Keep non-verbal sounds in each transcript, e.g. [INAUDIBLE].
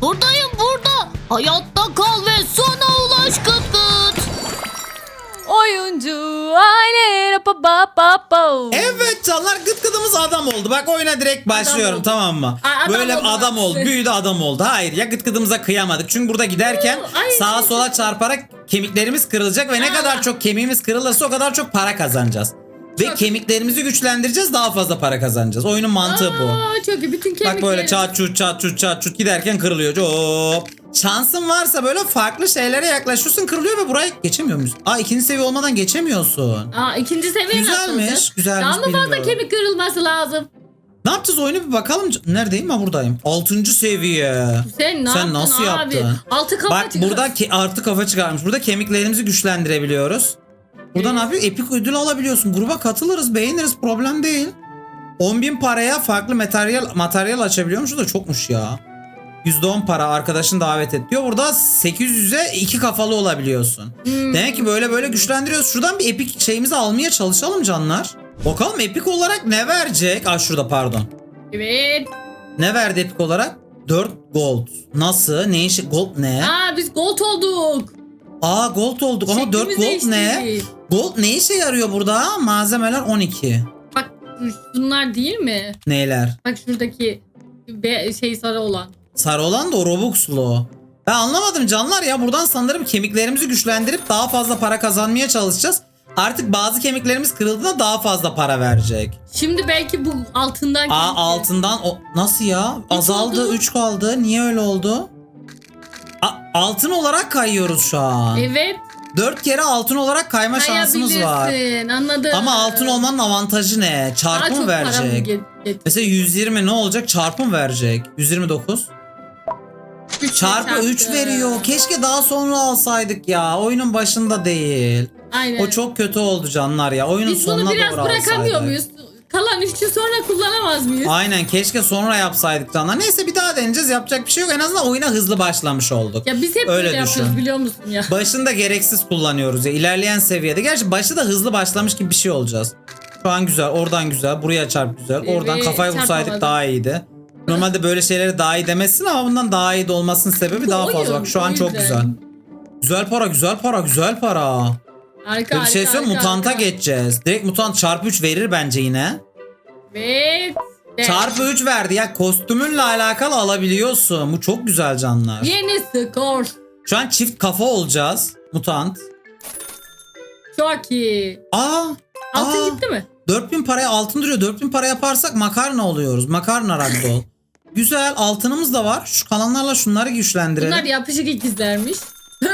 Buradayım burada. Hayatta kal ve sona ulaş kıt kıt. Oyuncu aile pa pa pa pa. Evet canlar gıt gıdımız adam oldu. Bak oyuna direkt başlıyorum oldu. tamam mı? Aa, adam Böyle oldu. adam oldu. [LAUGHS] Büyüdü adam oldu. Hayır ya gıt gıdımıza kıyamadık. Çünkü burada giderken ay, sağa sola çarparak kemiklerimiz kırılacak ve ne Aa. kadar çok kemiğimiz kırılırsa o kadar çok para kazanacağız. Ve Çok- kemiklerimizi güçlendireceğiz daha fazla para kazanacağız. Oyunun mantığı bu. Aa, çok iyi. Bütün kemikleri. Bak böyle çat çut çat çut çat çut giderken kırılıyor. Hop. Şansın varsa böyle farklı şeylere yaklaşıyorsun kırılıyor ve burayı geçemiyor musun? Aa ikinci seviye olmadan geçemiyorsun. Aa, ikinci seviye Güzelmiş, nasıldı? güzelmiş, Daha mı fazla bilmiyorum. kemik kırılması lazım? Ne yapacağız oyunu bir bakalım. Neredeyim ha buradayım. Altıncı seviye. Sen ne Sen yaptın nasıl abi? yaptın? Altı kafa Bak çıkar. burada ke- artı kafa çıkarmış. Burada kemiklerimizi güçlendirebiliyoruz. Burada ne yapıyor? Epik ödül alabiliyorsun. Gruba katılırız, beğeniriz. Problem değil. 10 bin paraya farklı materyal materyal açabiliyormuş. Bu da çokmuş ya. %10 para arkadaşın davet et diyor. Burada 800'e iki kafalı olabiliyorsun. Hmm. Demek ki böyle böyle güçlendiriyoruz. Şuradan bir epik şeyimizi almaya çalışalım canlar. Bakalım epik olarak ne verecek? Aa şurada pardon. Evet. Ne verdi epik olarak? 4 gold. Nasıl? Ne işi? Gold ne? Aa biz gold olduk. Aa gold olduk ama 4 Şeklimiz gold ne? Gold ne işe yarıyor burada? Malzemeler 12. Bak bunlar değil mi? Neyler? Bak şuradaki be- şey sarı olan. Sarı olan da o Robux'lu. Ben anlamadım canlar ya. Buradan sanırım kemiklerimizi güçlendirip daha fazla para kazanmaya çalışacağız. Artık bazı kemiklerimiz kırıldığında daha fazla para verecek. Şimdi belki bu altından Aa kemikler. altından o nasıl ya? Azaldı oldu. 3 kaldı. Niye öyle oldu? Altın olarak kayıyoruz şu an. Evet. 4 kere altın olarak kayma şansımız var. Kayabilirsin, Anladım. Ama altın olmanın avantajı ne? Daha Çarpı çok mı para mı verecek? get- Mesela 120 ne olacak? Çarpı mı verecek? 129. Üçle Çarpı 3 çarptı. veriyor. Keşke daha sonra alsaydık ya. Oyunun başında değil. Aynen. O çok kötü oldu canlar ya. Oyunun Biz bunu sonuna biraz doğru bırakamıyor alsaydık. muyuz? Kalan üçü sonra kullanamaz mıyız? Aynen keşke sonra yapsaydık canlar. Neyse bir daha deneyeceğiz. Yapacak bir şey yok. En azından oyuna hızlı başlamış olduk. Ya biz hep Öyle böyle düşün. yapıyoruz biliyor musun ya? Başında gereksiz kullanıyoruz ya. İlerleyen seviyede. Gerçi başı da hızlı başlamış gibi bir şey olacağız. Şu an güzel. Oradan güzel. Buraya çarp güzel. Oradan kafayı vursaydık çarpamadım. daha iyiydi. Normalde böyle şeyleri daha iyi demezsin ama bundan daha iyi de olmasının sebebi Bu daha oyun, fazla. Bak şu an çok güzel. Güzel para, güzel para, güzel para. Harika Bir şey harika, söyleyeyim harika, mutanta harika. geçeceğiz. Direkt mutant çarpı 3 verir bence yine. Evet. Evet. Çarpı 3 verdi ya kostümünle alakalı alabiliyorsun. Bu çok güzel canlar. Yeni skor. Şu an çift kafa olacağız. Mutant. Çok iyi. Aa. Altın aa. gitti mi? 4000 paraya altın duruyor. 4000 para yaparsak makarna oluyoruz. Makarna ragdoll. Güzel altınımız da var. Şu kalanlarla şunları güçlendirelim. Bunlar yapışık ikizlermiş.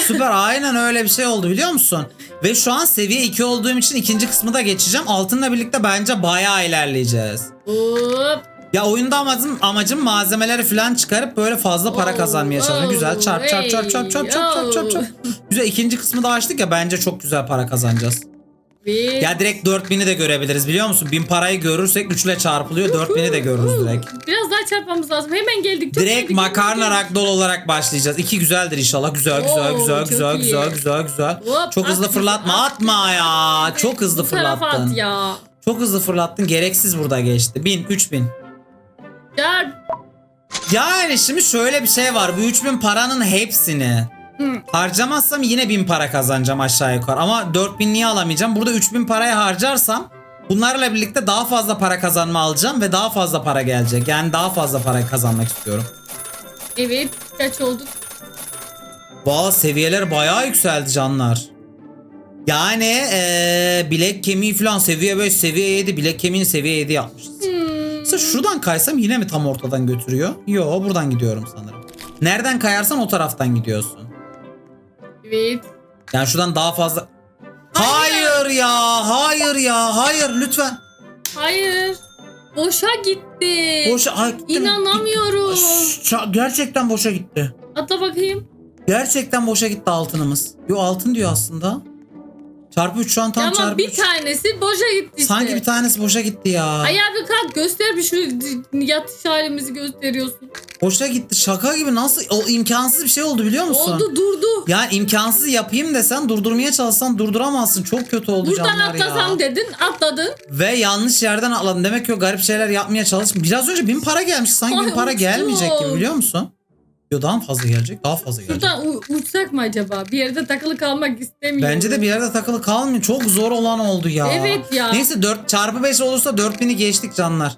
Süper aynen öyle bir şey oldu biliyor musun? Ve şu an seviye 2 olduğum için ikinci kısmı da geçeceğim. Altınla birlikte bence bayağı ilerleyeceğiz. Hop. Ya oyunda amacım, amacım malzemeleri falan çıkarıp böyle fazla para Oo, kazanmaya çalışmak. Güzel çarp çarp çarp çarp çarp çarp çarp çarp çarp. Güzel ikinci kısmı da açtık ya bence çok güzel para kazanacağız. Bir. Ya direkt 4000'i de görebiliriz biliyor musun? 1000 parayı görürsek 3 ile çarpılıyor 4000'i de görürüz direkt. Biraz çarpmamız lazım. Hemen geldik. Çok Direkt geldik, makarna ragdoll olarak başlayacağız. İki güzeldir inşallah. Güzel güzel Oo, güzel çok güzel iyi. güzel güzel güzel. Hop, Çok hızlı at, fırlatma at. atma ya. Çok hızlı Bu tarafa fırlattın. at ya. Çok hızlı fırlattın. Gereksiz burada geçti. 1000 3000. Çarp. Yani şimdi şöyle bir şey var. Bu 3000 paranın hepsini Hı. harcamazsam yine 1000 para kazanacağım aşağı yukarı. Ama 4000 niye alamayacağım? Burada 3000 parayı harcarsam bunlarla birlikte daha fazla para kazanma alacağım ve daha fazla para gelecek. Yani daha fazla para kazanmak istiyorum. Evet. Kaç olduk? Valla seviyeler bayağı yükseldi canlar. Yani eee bilek kemiği falan seviye 5 seviye 7 bilek kemiğini seviye 7 yapmışız. Hmm. Mesela şuradan kaysam yine mi tam ortadan götürüyor? Yo buradan gidiyorum sanırım. Nereden kayarsan o taraftan gidiyorsun. Evet. Yani şuradan daha fazla... Hayır, ya hayır ya hayır lütfen. Hayır. Boşa gitti. Boşa... Ay, gitti mi? İnanamıyorum. Şşş, ça- gerçekten boşa gitti. Atla bakayım. Gerçekten boşa gitti altınımız. Yo altın diyor aslında. Çarpı 3 şu an tam Ama çarpı bir üç. tanesi boşa gitti işte. Sanki bir tanesi boşa gitti ya. Ay abi kalk göster bir şu yatış halimizi gösteriyorsun. Boşa gitti. Şaka gibi nasıl o imkansız bir şey oldu biliyor musun? Oldu durdu. Ya imkansız yapayım desen durdurmaya çalışsan durduramazsın. Çok kötü oldu Buradan canlar atlasam ya. dedin atladın. Ve yanlış yerden atladın. Demek ki o garip şeyler yapmaya çalış. Biraz önce bin para gelmiş. Sanki bin Ay, para uçtum. gelmeyecek gibi biliyor musun? Yo daha mı fazla gelecek? Daha fazla gelecek. Şuradan u- uçsak mı acaba? Bir yerde takılı kalmak istemiyorum. Bence de bir yerde takılı kalmıyor. Çok zor olan oldu ya. Evet ya. Neyse 4 çarpı 5 olursa 4000'i geçtik canlar.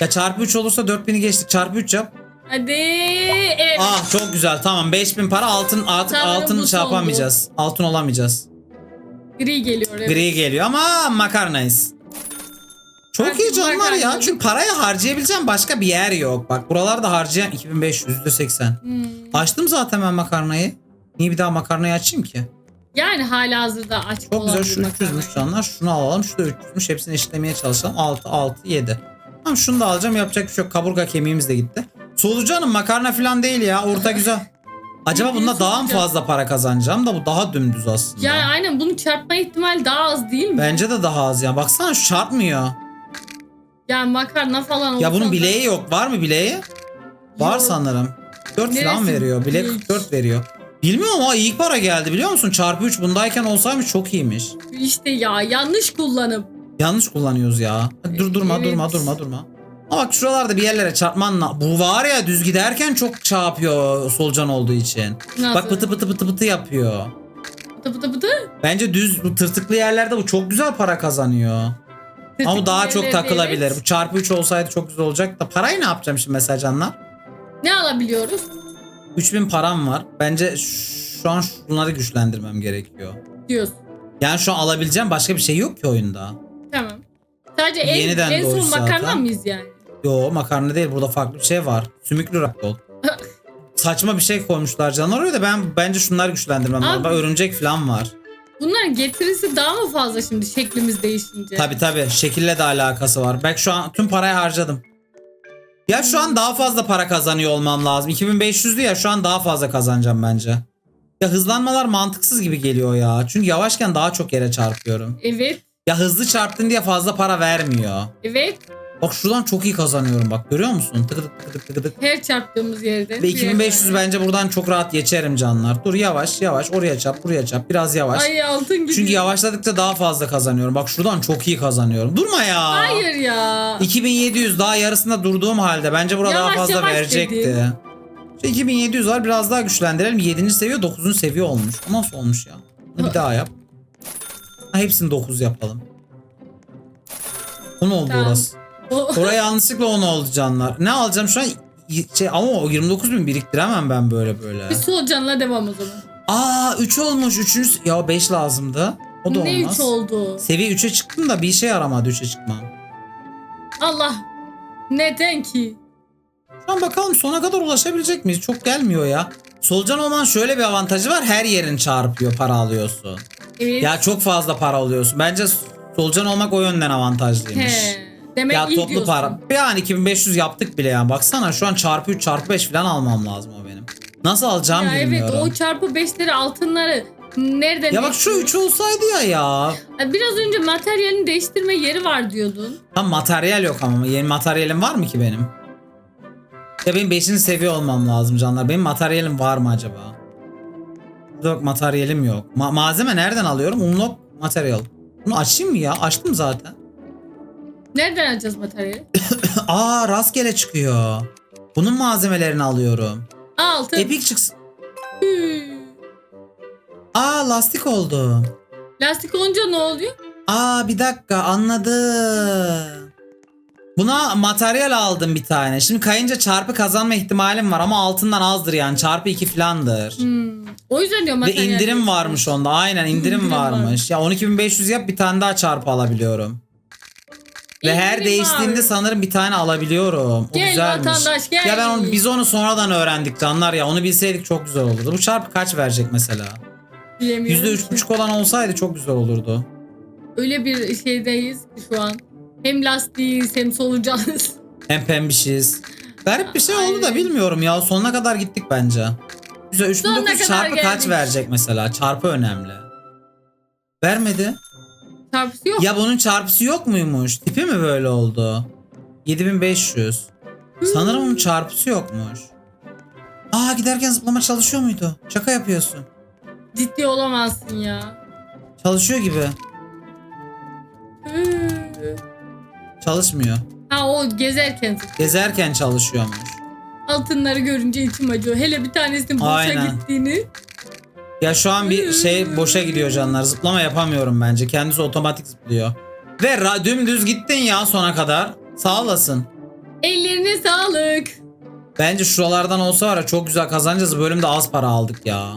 Ya çarpı 3 olursa 4000'i geçtik. Çarpı 3 yap. Hadi. Evet. Ah çok güzel. Tamam 5000 para altın artık Sanırım altın bu şey sondu. yapamayacağız. Altın olamayacağız. Gri geliyor. Evet. Gri geliyor ama makarnayız. Çok iyi canlar ya. makarna. Çünkü parayı harcayabileceğim başka bir yer yok. Bak buralarda harcayan 2500 %80. Hmm. Açtım zaten ben makarnayı. Niye bir daha makarnayı açayım ki? Yani hala hazırda açık Çok güzel şu bir makarna. 300'müş canlar. Şunu alalım. Şu da 300'müş. Hepsini eşitlemeye çalışalım. 6, 6, 7. Tamam şunu da alacağım. Yapacak bir şey yok. Kaburga kemiğimiz de gitti. Solucanım makarna falan değil ya. Orta güzel. [LAUGHS] Acaba bunda daha mı fazla para kazanacağım da bu daha dümdüz aslında. Yani aynen bunu çarpma ihtimali daha az değil mi? Bence de daha az ya. Baksana şu çarpmıyor. Yani makarna falan olsa Ya bunun da- bileği yok. Var mı bileği? Var Yok. sanırım. 4 falan Neresi veriyor. Bilek büyük? 44 veriyor. Bilmiyorum ama iyi para geldi biliyor musun? Çarpı 3 bundayken olsaymış çok iyiymiş. İşte ya yanlış kullanıp. Yanlış kullanıyoruz ya. Hadi dur durma Evet. durma durma durma. Ama bak şuralarda bir yerlere çarpmanla. Bu var ya düz giderken çok yapıyor solucan olduğu için. Nasıl? Bak pıtı pıtı pıtı pıtı yapıyor. Pıtı pıtı pıtı. Bence düz bu tırtıklı yerlerde bu çok güzel para kazanıyor. Ama daha çok takılabilir. evet. Bu çarpı 3 olsaydı çok güzel olacak da parayı ne yapacağım şimdi mesela canlar? Ne alabiliyoruz? 3000 param var. Bence şu an şunları güçlendirmem gerekiyor. Diyorsun. Yani şu an alabileceğim başka bir şey yok ki oyunda. Tamam. Sadece en, Yeniden en son makarna zaten. mıyız yani? Yo makarna değil burada farklı bir şey var. Sümüklü rakol. [LAUGHS] Saçma bir şey koymuşlar canlar öyle de ben bence şunları güçlendirmem lazım. Örümcek falan var. Bunların getirisi daha mı fazla şimdi şeklimiz değişince? Tabi tabi şekille de alakası var. Bak şu an tüm parayı harcadım. Ya şu an daha fazla para kazanıyor olmam lazım. 2500'lü ya şu an daha fazla kazanacağım bence. Ya hızlanmalar mantıksız gibi geliyor ya. Çünkü yavaşken daha çok yere çarpıyorum. Evet. Ya hızlı çarptın diye fazla para vermiyor. Evet. Bak şuradan çok iyi kazanıyorum bak görüyor musun? Tık tık tık tık tık. Her çarptığımız yerde. Ve bir 2500 yerden. bence buradan çok rahat geçerim canlar. Dur yavaş yavaş oraya çap buraya çap biraz yavaş. Ay altın gibi. Çünkü yavaşladıkça daha fazla kazanıyorum. Bak şuradan çok iyi kazanıyorum. Durma ya. Hayır ya. 2700 daha yarısında durduğum halde bence burada daha Yavaş fazla yavaş verecekti. İşte 2700 var biraz daha güçlendirelim. 7. seviye 9. seviye olmuş. Nasıl olmuş ya? Bunu bir daha yap. Ha, hepsini 9 yapalım. 10 oldu Tamam. orası. Oraya yanlışlıkla 10 oldu canlar. Ne alacağım şu an? Şey, ama o 29 bin biriktiremem ben böyle böyle. Bir solucanla devam o zaman. Aa 3 olmuş. 3. Ya 5 lazımdı. O da ne olmaz. 3 oldu? Seviye 3'e çıktım da bir işe yaramadı 3'e çıkmam. Allah. Neden ki? Şu an bakalım sona kadar ulaşabilecek miyiz? Çok gelmiyor ya. Solucan olman şöyle bir avantajı var. Her yerin çarpıyor para alıyorsun. Evet. Ya çok fazla para alıyorsun. Bence solucan olmak o yönden avantajlıymış. He. Demek Ya iyi toplu diyorsun. para. Bir an 2500 yaptık bile ya. Baksana şu an çarpı 3 çarpı 5 falan almam lazım o benim. Nasıl alacağım Ya evet bilmiyorum. o çarpı 5'leri altınları nereden Ya bak şu ekliyor? 3 olsaydı ya ya. Biraz önce materyalini değiştirme yeri var diyordun. Tam materyal yok ama yeni materyalim var mı ki benim? Ya benim 5. seviye olmam lazım canlar. Benim materyalim var mı acaba? Yok materyalim yok. Ma- malzeme nereden alıyorum? Unlock materyal. Bunu açayım mı ya? Açtım zaten. Nereden alacağız materyali? [COUGHS] Aa rastgele çıkıyor. Bunun malzemelerini alıyorum. Altın. Epic çıksın. Hmm. Aa lastik oldu. Lastik olunca ne oluyor? Aa bir dakika anladım. Buna materyal aldım bir tane. Şimdi kayınca çarpı kazanma ihtimalim var ama altından azdır yani. Çarpı 2 filandır. Hmm. O yüzden diyorum Ve materyal. indirim varmış onda. Aynen indirim, İndirim varmış. varmış. Ya 12500 yap bir tane daha çarpı alabiliyorum. Ve her değiştiğinde var. sanırım bir tane alabiliyorum. O Gel güzelmiş. vatandaş, gel. Ya ben onu, biz onu sonradan öğrendik canlar ya. Onu bilseydik çok güzel olurdu. Bu çarpı kaç verecek mesela? Bilemiyorum ki. %3,5 olan olsaydı çok güzel olurdu. Öyle bir şeydeyiz şu an. Hem lastiğiz hem solucanız. [LAUGHS] Hem pembişiz. Garip bir şey oldu da bilmiyorum ya. Sonuna kadar gittik bence. Güzel. Sonuna 3900 kadar çarpı kaç geldik. verecek mesela? Çarpı önemli. Vermedi. Çarpısı yok. Ya bunun çarpısı yok muymuş? Tipi mi böyle oldu? 7500. Sanırım onun çarpısı yokmuş. Aa giderken zıplama çalışıyor muydu? Şaka yapıyorsun. Ciddi olamazsın ya. Çalışıyor gibi. Hmm. Çalışmıyor. Ha o gezerken. Gezerken çalışıyormuş. Altınları görünce içim acıyor. Hele bir tanesinin boşa Aynen. gittiğini. Ya şu an bir şey boşa gidiyor canlar. Zıplama yapamıyorum bence. Kendisi otomatik zıplıyor. Ve ra- dümdüz gittin ya sona kadar. Sağ olasın. Ellerine sağlık. Bence şuralardan olsa var ya çok güzel kazanacağız. Bölümde az para aldık ya.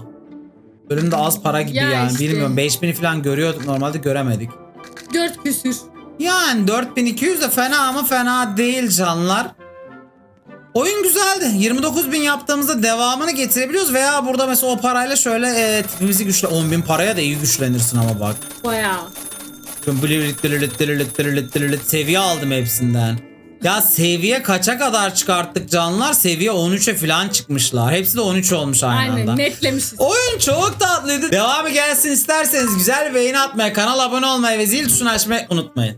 Bölümde az para gibi Ya yani. işte. Bilmiyorum 5000'i falan görüyorduk normalde göremedik. Dört küsür. Yani 4200 de fena ama fena değil canlar. Oyun güzeldi. 29.000 yaptığımızda devamını getirebiliyoruz veya burada mesela o parayla şöyle e, tipimizi güçle 10.000 paraya da iyi güçlenirsin ama bak. Bayağı. Seviye aldım hepsinden. Ya seviye kaça kadar çıkarttık canlar? Seviye 13'e falan çıkmışlar. Hepsi de 13 olmuş aynı Aynen anda. netlemişiz. Oyun çok tatlıydı. Devamı gelsin isterseniz güzel beğeni atmayı, kanala abone olmayı ve zil tuşunu açmayı unutmayın.